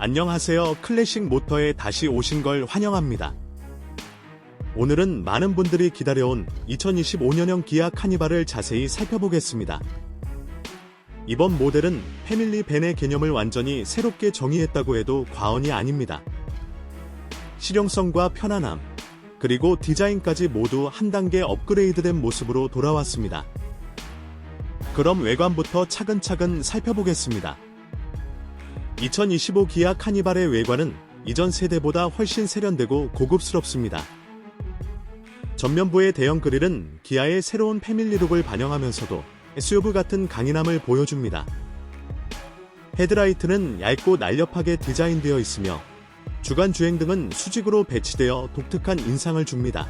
안녕하세요. 클래식 모터에 다시 오신 걸 환영합니다. 오늘은 많은 분들이 기다려온 2025년형 기아 카니발을 자세히 살펴보겠습니다. 이번 모델은 패밀리 밴의 개념을 완전히 새롭게 정의했다고 해도 과언이 아닙니다. 실용성과 편안함, 그리고 디자인까지 모두 한 단계 업그레이드된 모습으로 돌아왔습니다. 그럼 외관부터 차근차근 살펴보겠습니다. 2025 기아 카니발의 외관은 이전 세대보다 훨씬 세련되고 고급스럽습니다. 전면부의 대형 그릴은 기아의 새로운 패밀리룩을 반영하면서도 SUV 같은 강인함을 보여줍니다. 헤드라이트는 얇고 날렵하게 디자인되어 있으며 주간 주행 등은 수직으로 배치되어 독특한 인상을 줍니다.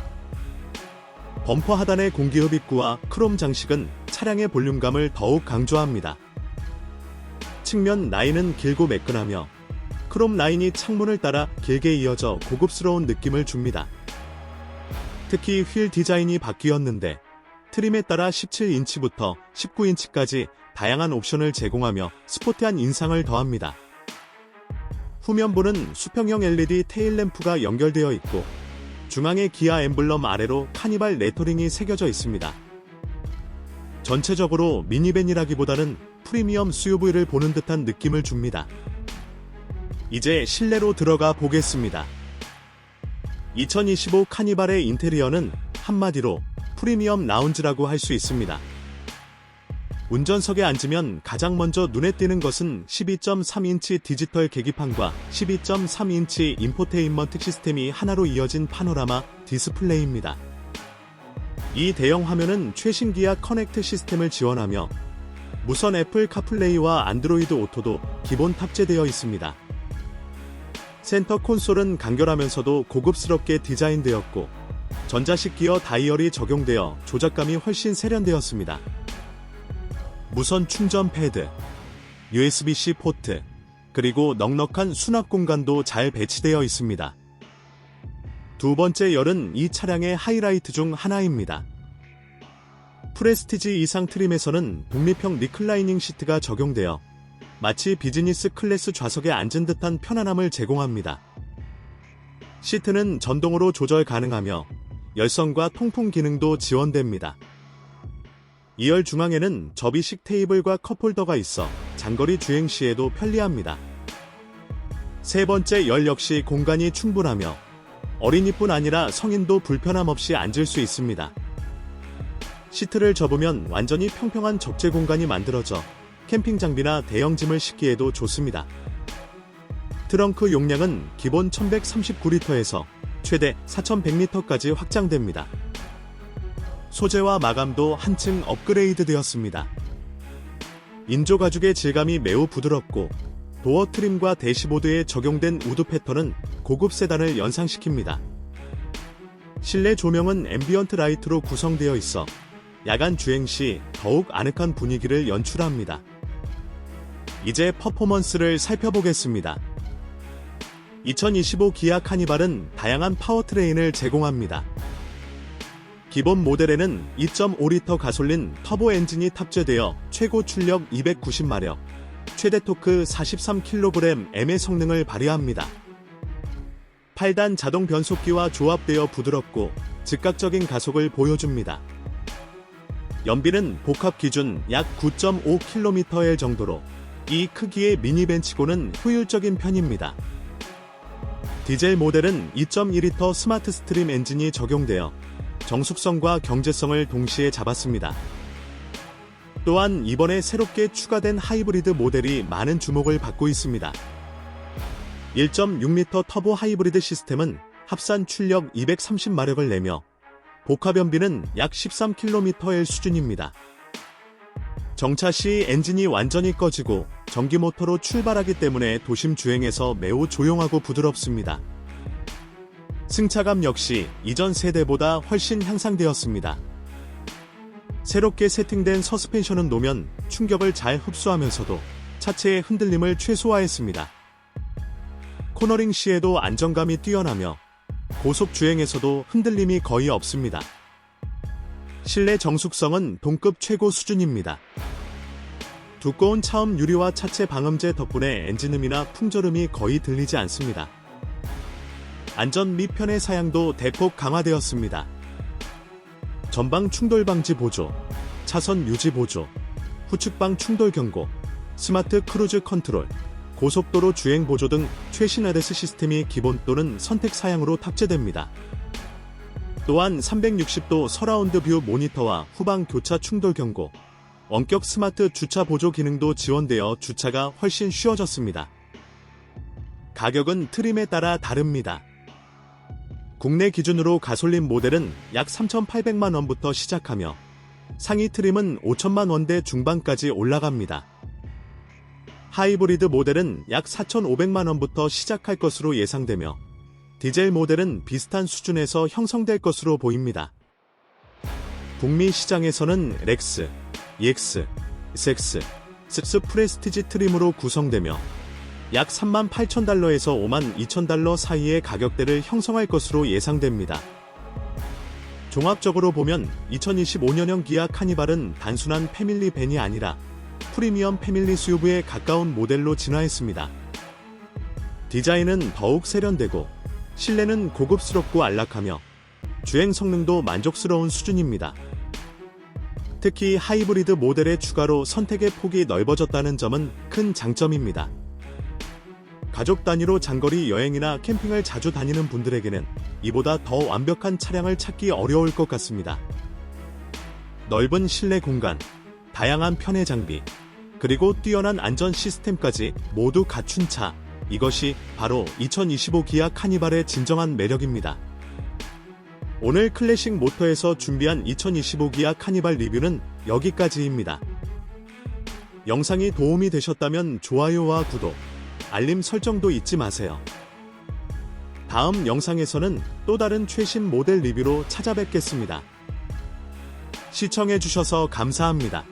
범퍼 하단의 공기흡 입구와 크롬 장식은 차량의 볼륨감을 더욱 강조합니다. 측면 라인은 길고 매끈하며 크롬 라인이 창문을 따라 길게 이어져 고급스러운 느낌을 줍니다. 특히 휠 디자인이 바뀌었는데 트림에 따라 17인치부터 19인치까지 다양한 옵션을 제공하며 스포티한 인상을 더합니다. 후면부는 수평형 LED 테일램프가 연결되어 있고 중앙에 기아 엠블럼 아래로 카니발 레터링이 새겨져 있습니다. 전체적으로 미니밴이라기보다는 프리미엄 SUV를 보는 듯한 느낌을 줍니다. 이제 실내로 들어가 보겠습니다. 2025 카니발의 인테리어는 한마디로 프리미엄 라운지라고 할 수 있습니다. 운전석에 앉으면 가장 먼저 눈에 띄는 것은 12.3인치 디지털 계기판과 12.3인치 인포테인먼트 시스템이 하나로 이어진 파노라마 디스플레이입니다. 이 대형 화면은 최신 기아 커넥트 시스템을 지원하며 무선 애플 카플레이와 안드로이드 오토도 기본 탑재되어 있습니다. 센터 콘솔은 간결하면서도 고급스럽게 디자인되었고 전자식 기어 다이얼이 적용되어 조작감이 훨씬 세련되었습니다. 무선 충전 패드, USB-C 포트, 그리고 넉넉한 수납 공간도 잘 배치되어 있습니다. 두 번째 열은 이 차량의 하이라이트 중 하나입니다. 프레스티지 이상 트림에서는 독립형 리클라이닝 시트가 적용되어 마치 비즈니스 클래스 좌석에 앉은 듯한 편안함을 제공합니다. 시트는 전동으로 조절 가능하며 열선과 통풍 기능도 지원됩니다. 2열 중앙에는 접이식 테이블과 컵홀더가 있어 장거리 주행 시에도 편리합니다. 세 번째 열 역시 공간이 충분하며 어린이뿐 아니라 성인도 불편함 없이 앉을 수 있습니다. 시트를 접으면 완전히 평평한 적재 공간이 만들어져 캠핑 장비나 대형 짐을 싣기에도 좋습니다. 트렁크 용량은 기본 1139리터에서 최대 4100리터까지 확장됩니다. 소재와 마감도 한층 업그레이드 되었습니다. 인조 가죽의 질감이 매우 부드럽고 도어 트림과 대시보드에 적용된 우드 패턴은 고급 세단을 연상시킵니다. 실내 조명은 앰비언트 라이트로 구성되어 있어 야간 주행 시 더욱 아늑한 분위기를 연출합니다. 이제 퍼포먼스를 살펴보겠습니다. 2025 기아 카니발은 다양한 파워트레인을 제공합니다. 기본 모델에는 2.5리터 가솔린 터보 엔진이 탑재되어 최고 출력 290마력, 최대 토크 43kgm의 성능을 발휘합니다. 8단 자동 변속기와 조합되어 부드럽고 즉각적인 가속을 보여줍니다. 연비는 복합 기준 약 9.5kml 정도로 이 크기의 미니벤치고는 효율적인 편입니다. 디젤 모델은 2.2리터 스마트 스트림 엔진이 적용되어 정숙성과 경제성을 동시에 잡았습니다. 또한 이번에 새롭게 추가된 하이브리드 모델이 많은 주목을 받고 있습니다. 1.6리터 터보 하이브리드 시스템은 합산 출력 230마력을 내며 복합 연비는 약 13km의 수준입니다. 정차 시 엔진이 완전히 꺼지고 전기 모터로 출발하기 때문에 도심 주행에서 매우 조용하고 부드럽습니다. 승차감 역시 이전 세대보다 훨씬 향상되었습니다. 새롭게 세팅된 서스펜션은 노면 충격을 잘 흡수하면서도 차체의 흔들림을 최소화했습니다. 코너링 시에도 안정감이 뛰어나며 고속 주행에서도 흔들림이 거의 없습니다. 실내 정숙성은 동급 최고 수준입니다. 두꺼운 차음 유리와 차체 방음제 덕분에 엔진음이나 풍절음이 거의 들리지 않습니다. 안전 및 편의 사양도 대폭 강화되었습니다. 전방 충돌 방지 보조, 차선 유지 보조, 후측방 충돌 경고, 스마트 크루즈 컨트롤, 고속도로 주행 보조 등 최신 ADAS 시스템이 기본 또는 선택 사양으로 탑재됩니다. 또한 360도 서라운드 뷰 모니터와 후방 교차 충돌 경고, 원격 스마트 주차 보조 기능도 지원되어 주차가 훨씬 쉬워졌습니다. 가격은 트림에 따라 다릅니다. 국내 기준으로 가솔린 모델은 약 3,800만 원부터 시작하며 상위 트림은 5천만 원대 중반까지 올라갑니다. 하이브리드 모델은 약 4,500만 원부터 시작할 것으로 예상되며 디젤 모델은 비슷한 수준에서 형성될 것으로 보입니다. 북미 시장에서는 렉스, EX, 섹스, 섹스 프레스티지 트림으로 구성되며 약 3만 8천 달러에서 5만 2천 달러 사이의 가격대를 형성할 것으로 예상됩니다. 종합적으로 보면 2025년형 기아 카니발은 단순한 패밀리 밴이 아니라 프리미엄 패밀리 SUV에 가까운 모델로 진화했습니다. 디자인은 더욱 세련되고 실내는 고급스럽고 안락하며 주행 성능도 만족스러운 수준입니다. 특히 하이브리드 모델의 추가로 선택의 폭이 넓어졌다는 점은 큰 장점입니다. 가족 단위로 장거리 여행이나 캠핑을 자주 다니는 분들에게는 이보다 더 완벽한 차량을 찾기 어려울 것 같습니다. 넓은 실내 공간, 다양한 편의 장비, 그리고 뛰어난 안전 시스템까지 모두 갖춘 차. 이것이 바로 2025 기아 카니발의 진정한 매력입니다. 오늘 클래식 모터에서 준비한 2025 기아 카니발 리뷰는 여기까지입니다. 영상이 도움이 되셨다면 좋아요와 구독, 알림 설정도 잊지 마세요. 다음 영상에서는 또 다른 최신 모델 리뷰로 찾아뵙겠습니다. 시청해주셔서 감사합니다.